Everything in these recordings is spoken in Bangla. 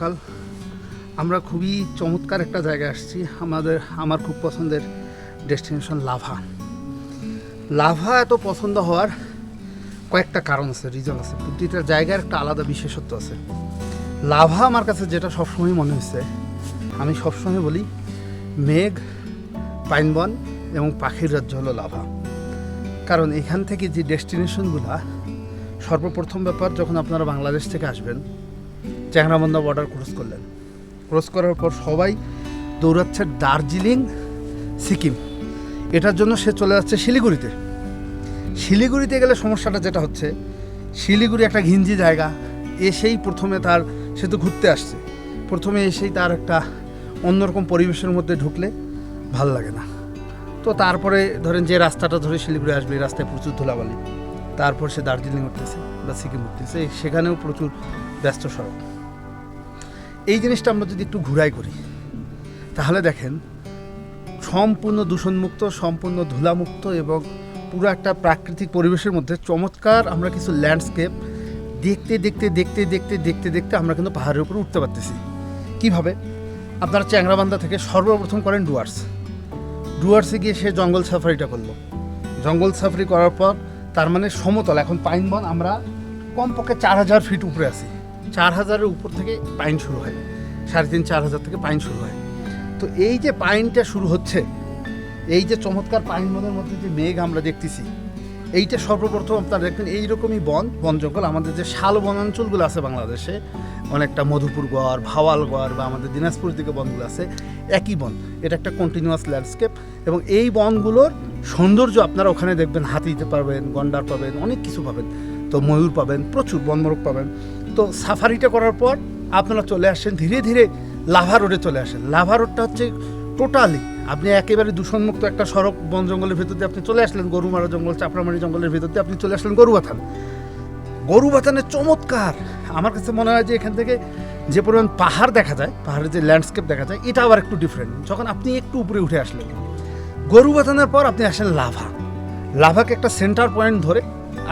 সকাল। আমরা খুবই চমৎকার একটা জায়গায় আসছি। আমাদের, আমার খুব পছন্দের ডেস্টিনেশন লাভা। লাভা এত পছন্দ হওয়ার কয়েকটা কারণ আছে রিজন আছে। প্রতিটা জায়গার একটা আলাদা বিশেষত্ব আছে। লাভা আমার কাছে যেটা সবসময় মনে হচ্ছে আমি সবসময় বলি, মেঘ, পাইনবন এবং পাখির রাজ্য হলো লাভা। কারণ এখান থেকে যে ডেস্টিনেশনগুলা সর্বপ্রথম ব্যাপার যখন আপনারা বাংলাদেশ থেকে আসবেন চ্যাংরাবন্দা বর্ডার ক্রস করলেন। ক্রস করার পর সবাই দৌড়াচ্ছে দার্জিলিং, সিকিম। এটার জন্য সে চলে যাচ্ছে শিলিগুড়িতে। শিলিগুড়িতে গেলে সমস্যাটা যেটা হচ্ছে, শিলিগুড়ি একটা ঘিঞ্জি জায়গা, এসেই প্রথমে তার, সে তো ঘুরতে আসছে। প্রথমে এসেই তার একটা অন্যরকম পরিবেশের মধ্যে ঢুকলে ভালো লাগে না। তো তারপরে ধরেন যে রাস্তাটা ধরে শিলিগুড়ি আসবে, এই রাস্তায় প্রচুর ধুলাবালি। তারপর সে দার্জিলিং উঠতেছে বা সিকিম উঠতেছে, সেখানেও প্রচুর ব্যস্ত সড়ক। এই জিনিসটা আমরা যদি একটু ঘুরাই করি, তাহলে দেখেন, সম্পূর্ণ দূষণমুক্ত, সম্পূর্ণ ধুলামুক্ত এবং পুরো একটা প্রাকৃতিক পরিবেশের মধ্যে চমৎকার আমরা কিছু ল্যান্ডস্কেপ দেখতে দেখতে দেখতে দেখতে দেখতে দেখতে আমরা কিন্তু পাহাড়ের উপরে উঠতে পারতেছি। কীভাবে? আপনারা চ্যাংরাবান্ধা থেকে সর্বপ্রথম করেন ডুয়ার্স। ডুয়ার্সে গিয়ে সে জঙ্গল সাফারিটা করল। জঙ্গল সাফারি করার পর তার মানে সমতল, এখন পাইন বন আমরা কমপক্ষে চার হাজার ফিট উপরে আছি। চার হাজারের উপর থেকে পাইন শুরু হয়। সাড়ে তিন চার হাজার থেকে পাইন শুরু হয়। তো এই যে পাইনটা শুরু হচ্ছে, এই যে চমৎকার পাইন বনের মধ্যে যে মেঘ আমরা দেখতেছি, এইটা সর্বপ্রথম আপনারা দেখবেন, এইরকমই বন বন জঙ্গল। আমাদের যে শাল বনাঞ্চলগুলো আছে বাংলাদেশে, অনেকটা মধুপুর গড়, ভাওয়াল গড় বা আমাদের দিনাজপুর দিকে বনগুলো আছে, একই বন। এটা একটা কন্টিনিউয়াস ল্যান্ডস্কেপ এবং এই বনগুলোর সৌন্দর্য আপনারা ওখানে দেখবেন হাতি দিতে পারবেন গন্ডার পাবেন, অনেক কিছু পাবেন। তো ময়ূর পাবেন, প্রচুর বনমরক পাবেন। তো সাফারিটা করার পর আপনারা চলে আসেন, ধীরে ধীরে লাভা রোডে চলে আসেন। লাভা রোডটা হচ্ছে টোটালি আপনি একেবারে দূষণমুক্ত একটা সড়ক, বন জঙ্গলের ভেতর দিয়ে আপনি চলে আসলেন, গরুমারা জঙ্গল, চাপড়ামারি জঙ্গলের ভেতর দিয়ে আপনি চলে আসলেন গরুবাথান। গরুবাথানের চমৎকার! আমার কাছে মনে হয় যে এখান থেকে যে পরিমাণ পাহাড় দেখা যায়, পাহাড়ের যে ল্যান্ডস্কেপ দেখা যায়, এটা আবার একটু ডিফারেন্ট যখন আপনি একটু উপরে উঠে আসলেন, গরুবাথানের পর আপনি আসেন লাভা। লাভাকে একটা সেন্টার পয়েন্ট ধরে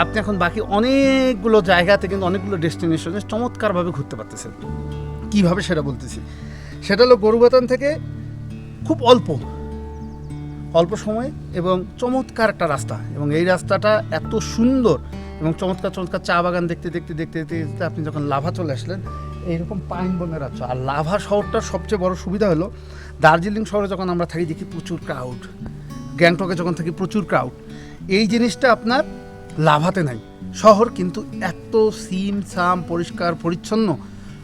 আপনি এখন বাকি অনেকগুলো জায়গাতে কিন্তু অনেকগুলো ডেস্টিনেশনে চমৎকারভাবে ঘুরতে পারতেছেন। কীভাবে সেটা বলতেছি? সেটা হলো গরুবাতান থেকে খুব অল্প অল্প সময় এবং চমৎকার একটা রাস্তা এবং এই রাস্তাটা এত সুন্দর এবং চমৎকার চমৎকার চা বাগান দেখতে দেখতে দেখতে দেখতে দেখতে আপনি যখন লাভা চলে আসলেন, এইরকম পাইন বনের রাজ্য আর লাভা শহরটার সবচেয়ে বড় সুবিধা হলো, দার্জিলিং শহরে যখন আমরা থাকি দেখি প্রচুর ক্রাউড গ্যাংটকে যখন থাকি প্রচুর ক্রাউড এই জিনিসটা আপনার লাভাতে নাই। শহর কিন্তু এত সিম সাম পরিষ্কার পরিচ্ছন্ন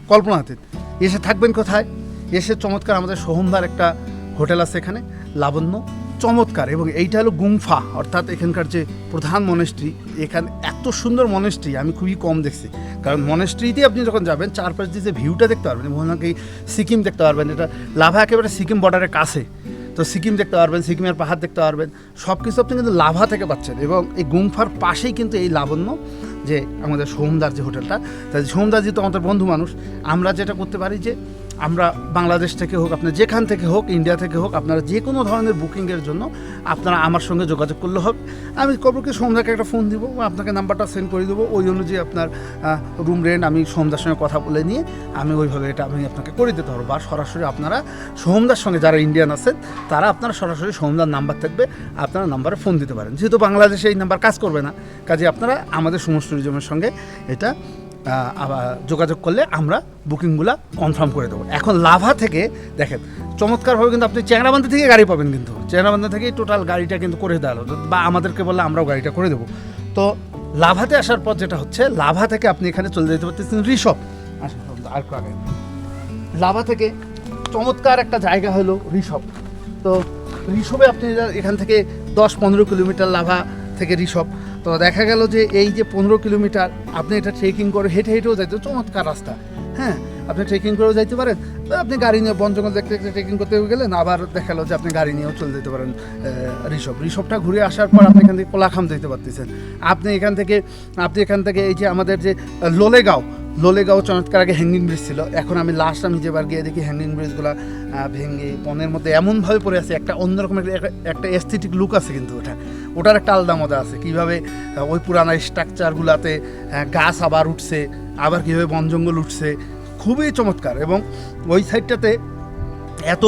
কল্পনাতে এসে থাকবেন কোথায়? এসে চমৎকার আমাদের সোহমদার একটা হোটেল আছে এখানে, লাবণ্য। চমৎকার, এবং এইটা হলো গুমফা অর্থাৎ এখানকার যে প্রধান মনেস্ট্রি, এখানে এত সুন্দর মনেস্ট্রি, আমি খুবই কম দেখছি। কারণ মনেস্ট্রিতে আপনি যখন যাবেন, চারপাশ দিয়ে যে ভিউটা দেখতে পারবেন হয় সিকিম দেখতে পারবেন, এটা লাভা একেবারে সিকিম বর্ডারের কাছে। তো সিকিম দেখতে পারবেন, সিকিমের পাহাড় দেখতে পারবেন সব কিছু আপনি কিন্তু লাভা থেকে পাচ্ছেন এবং এই গুমফার পাশেই কিন্তু এই লাবণ্য যে আমাদের সোমদার যে হোটেলটা। তাই সোমদার যেহেতু আমাদের বন্ধু মানুষ, আমরা যেটা করতে পারি যে আমরা বাংলাদেশ থেকে হোক, আপনার যেখান থেকে হোক ইন্ডিয়া থেকে হোক, আপনারা যে কোনো ধরনের বুকিংয়ের জন্য আপনারা আমার সঙ্গে যোগাযোগ করলে হবে। আমি কবরকে সোমদাকে একটা ফোন দিব বা আপনাকে নাম্বারটা সেন্ড করে দেবো। ওই অনুযায়ী আপনার রুম রেন্ট আমি সোমদার সঙ্গে কথা বলে নিয়ে আমি ওইভাবে এটা আমি আপনাকে করে দিতে পারব। বা সরাসরি আপনারা সোমদার সঙ্গে যারা ইন্ডিয়ান আছেন, তারা আপনারা সরাসরি সোমদার নাম্বার থাকবে, আপনারা নাম্বারে ফোন দিতে পারেন। যেহেতু বাংলাদেশে এই নাম্বার কাজ করবে না, কাজে আপনারা আমাদের সমস্ত ট্যুরিজমের সঙ্গে এটা যোগাযোগ করলে আমরা বুকিংগুলো কনফার্ম করে দেবো। এখন লাভা থেকে দেখেন, চমৎকারভাবে কিন্তু আপনি চ্যাংরাবান্ধা থেকে গাড়ি পাবেন কিন্তু। চ্যাংরাবান্ধা থেকেই টোটাল গাড়িটা কিন্তু করে দেওয়া বা আমাদেরকে বললে আমরাও গাড়িটা করে দেবো। তো লাভাতে আসার পর যেটা হচ্ছে, লাভা থেকে আপনি এখানে চলে যেতে পারতেছেন ঋষভ আর আগে। লাভা থেকে চমৎকার একটা জায়গা হলো ঋষভ তো ঋষভে আপনি এখান থেকে দশ পনেরো কিলোমিটার লাভা থেকে ঋষভ তো দেখা গেল যে এই যে পনেরো কিলোমিটার, আপনি এটা ট্রেকিং করে হেঁটে হেঁটেও যাইতে চমৎকার রাস্তা। হ্যাঁ আপনি ট্রেকিং করেও যাইতে পারেন আপনি গাড়ি নিয়ে বন জঙ্গল দেখতে দেখতে ট্রেকিং করতে গেলেন, আবার দেখা গেলো যে আপনি গাড়ি নিয়েও চলে যেতে পারেন ঋষভ ঋষভটা ঘুরে আসার পর আপনি এখান থেকে কোলাখাম যেতে পারতেছেন। আপনি এখান থেকে আপনি এখান থেকে এই যে আমাদের যে লোলেগাঁও লোলেগাঁও চমৎকার আগে হ্যাঙ্গিং ব্রিজ ছিল। এখন আমি লাস্ট আমি যেবার গিয়ে দেখি হ্যাঙ্গিং ব্রিজগুলো ভেঙে বনের মধ্যে এমনভাবে পড়ে আছে, একটা অন্যরকম একটা- একটা এস্থেটিক লুক আছে কিন্তু ওটা। ওটার একটা আলাদা মজা আছে। কীভাবে ওই পুরানো স্ট্রাকচারগুলোতে গাছ আবার উঠছে, আবার কীভাবে বন জঙ্গল উঠছে, খুবই চমৎকার। এবং ওই সাইডটাতে এত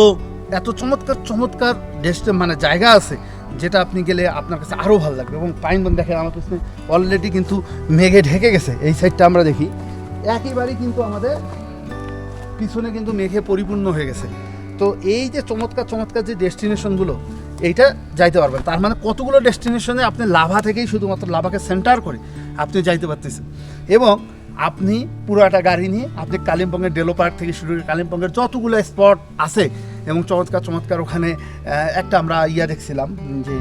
এত চমৎকার চমৎকার ডেস্টে মানে জায়গা আছে, যেটা আপনি গেলে আপনার কাছে আরও ভালো লাগবে। এবং পাইন বন দেখে আমার কাছে অলরেডি কিন্তু মেঘে ঢেকে গেছে। এই সাইডটা আমরা দেখি। একেবারেই কিন্তু আমাদের পিছনে কিন্তু মেঘে পরিপূর্ণ হয়ে গেছে। তো এই যে চমৎকার চমৎকার যে ডেস্টিনেশনগুলো এইটা যাইতে পারবেন। তার মানে কতগুলো ডেস্টিনেশনে আপনি লাভা থেকেই শুধুমাত্র লাভাকে সেন্টার করে আপনি যাইতে পারতেছেন। এবং আপনি পুরো একটা গাড়ি নিয়ে আপনি কালিম্পংয়ের ডেলো পার্ক থেকে শুরু করে কালিম্পংয়ের যতগুলো স্পট আছে এবং চমৎকার চমৎকার ওখানে একটা আমরা ইয়া দেখছিলাম যে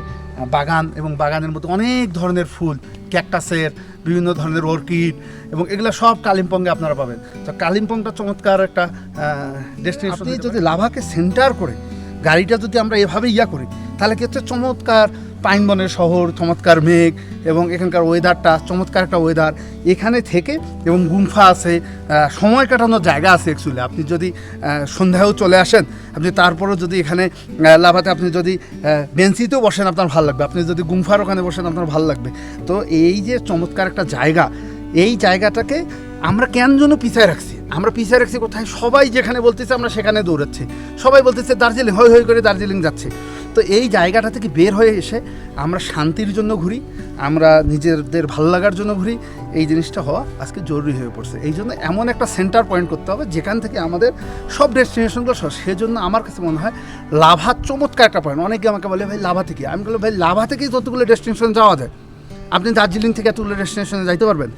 বাগান এবং বাগানের মধ্যে অনেক ধরনের ফুল ক্যাকটাসের বিভিন্ন ধরনের অর্কিড এবং এগুলো সব কালিম্পংয়ে আপনারা পাবেন। তো কালিম্পংটা চমৎকার একটা ডেস্টিনেশন আপনি যদি লাভাকে সেন্টার করে গাড়িটা যদি আমরা এভাবে ইয়া করি, তাহলে কি হচ্ছে চমৎকার পাইন বনের শহর, চমৎকার মেঘ এবং এখানকার ওয়েদারটা চমৎকার একটা ওয়েদার এখানে থেকে এবং গুম্ফা আছে সময় কাটানোর জায়গা আছে অ্যাকচুয়ালি আপনি যদি সন্ধ্যায়ও চলে আসেন, আপনি তারপরেও যদি এখানে লাভাতে আপনি যদি বেঞ্চিতেও বসেন, আপনার ভালো লাগবে। আপনি যদি গুম্ফার ওখানে বসেন, আপনার ভালো লাগবে। তো এই যে চমৎকার একটা জায়গা, এই জায়গাটাকে আমরা কেন জন্য পিছায় রাখছি? আমরা পিছিয়ে রাখছি কোথায়? সবাই যেখানে বলতেছে আমরা সেখানে দৌড়াচ্ছি। সবাই বলতেছে দার্জিলিং, হই হই করে দার্জিলিং যাচ্ছে। তো এই জায়গাটা থেকে বের হয়ে এসে আমরা শান্তির জন্য ঘুরি, আমরা নিজেদের ভালো লাগার জন্য ঘুরি। এই জিনিসটা হওয়া আজকে জরুরি হয়ে পড়ছে। এই জন্য এমন একটা সেন্টার পয়েন্ট করতে হবে, যেখান থেকে আমাদের সব ডেস্টিনেশনগুলো সেজন্য আমার কাছে মনে হয় লাভা চমৎকার একটা পয়েন্ট অনেকে আমাকে বলে, ভাই, লাভা থেকে। আমি বললাম, ভাই, লাভা থেকেই যতগুলো ডেস্টিনেশন যাওয়া যায়, আপনি দার্জিলিং থেকে এতগুলো ডেস্টিনেশনে যাইতে পারবেন?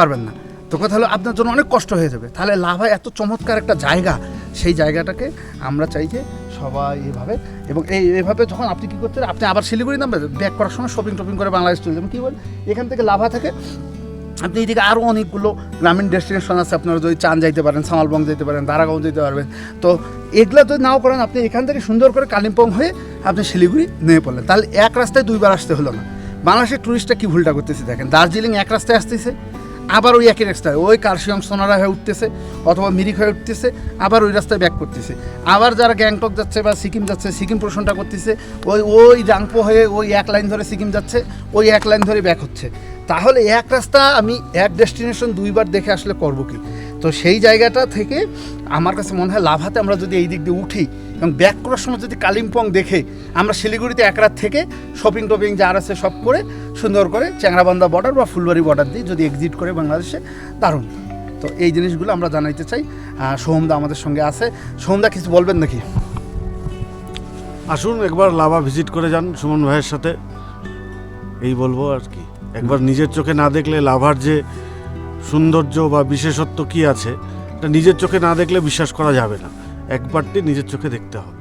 পারবেন না। তো তাহলে আপনার জন্য অনেক কষ্ট হয়ে যাবে। তাহলে লাভা এত চমৎকার একটা জায়গা, সেই জায়গাটাকে আমরা চাই যে সবাই এভাবে, এবং এই এভাবে যখন আপনি কী করতে আপনি আবার শিলিগুড়ি নামবেন ব্যাক করার সময় শপিং টপিং করে বাংলাদেশ চলে যাবেন কী বলেন এখান থেকে লাভা থেকে আপনি এইদিকে আরও অনেকগুলো গ্রামীণ ডেস্টিনেশন আছে, আপনারা যদি চান যাইতে পারেন, সামালবং যেতে পারেন, দারাগাঁও যেতে পারবেন। তো এগুলো যদি নাও করেন, আপনি এখান থেকে সুন্দর করে কালিম্পং হয়ে আপনি শিলিগুড়ি নেমে পড়লেন। তাহলে এক রাস্তায় দুইবার আসতে হলো না। বাংলাদেশের টুরিস্টটা কি ভুলটা করতেছে দেখেন? দার্জিলিং এক রাস্তায় আসতেছে। আবার ওই একই রাস্তায়, ওই কার্শিয়াম সোনারা হয়ে উঠতেছে, অথবা মিরিক হয়ে উঠতেছে, আবার ওই রাস্তায় ব্যাক করতেছে। আবার যারা গ্যাংটক যাচ্ছে বা সিকিম যাচ্ছে, সিকিম প্রশ্নটা করতেছে, ওই ওই জাংপো হয়ে ওই এক লাইন ধরে সিকিম যাচ্ছে, ওই এক লাইন ধরে ব্যাক হচ্ছে। তাহলে এক রাস্তা আমি এক ডেস্টিনেশন দুইবার দেখে আসলে করব কি? তো সেই জায়গাটা থেকে আমার কাছে মনে হয় লাভাতে আমরা যদি এই দিক দিয়ে উঠি এবং ব্যাক করার সময় যদি কালিম্পং দেখে, আমরা শিলিগুড়িতে এক রাত থেকে শপিং টপিং যা আছে সব করে সুন্দর করে চ্যাংরাবান্ধা বর্ডার বা ফুলবাড়ি বর্ডার দিয়ে যদি এক্সিট করে বাংলাদেশে, দারুণ। তো এই জিনিসগুলো আমরা জানাইতে চাই। সোহমদা আমাদের সঙ্গে আছে। সোহমদা, কিছু বলবেন নাকি? আসুন, একবার লাভা ভিজিট করে যান সুমন ভাইয়ের সাথে। এই বলব আর কি। একবার নিজের চোখে না দেখলে লাভার যে সৌন্দর্য বা বিশেষত্ব কি আছে, এটা নিজের চোখে না দেখলে বিশ্বাস করা যাবে না। একবারটি নিজের চোখে দেখতে হবে।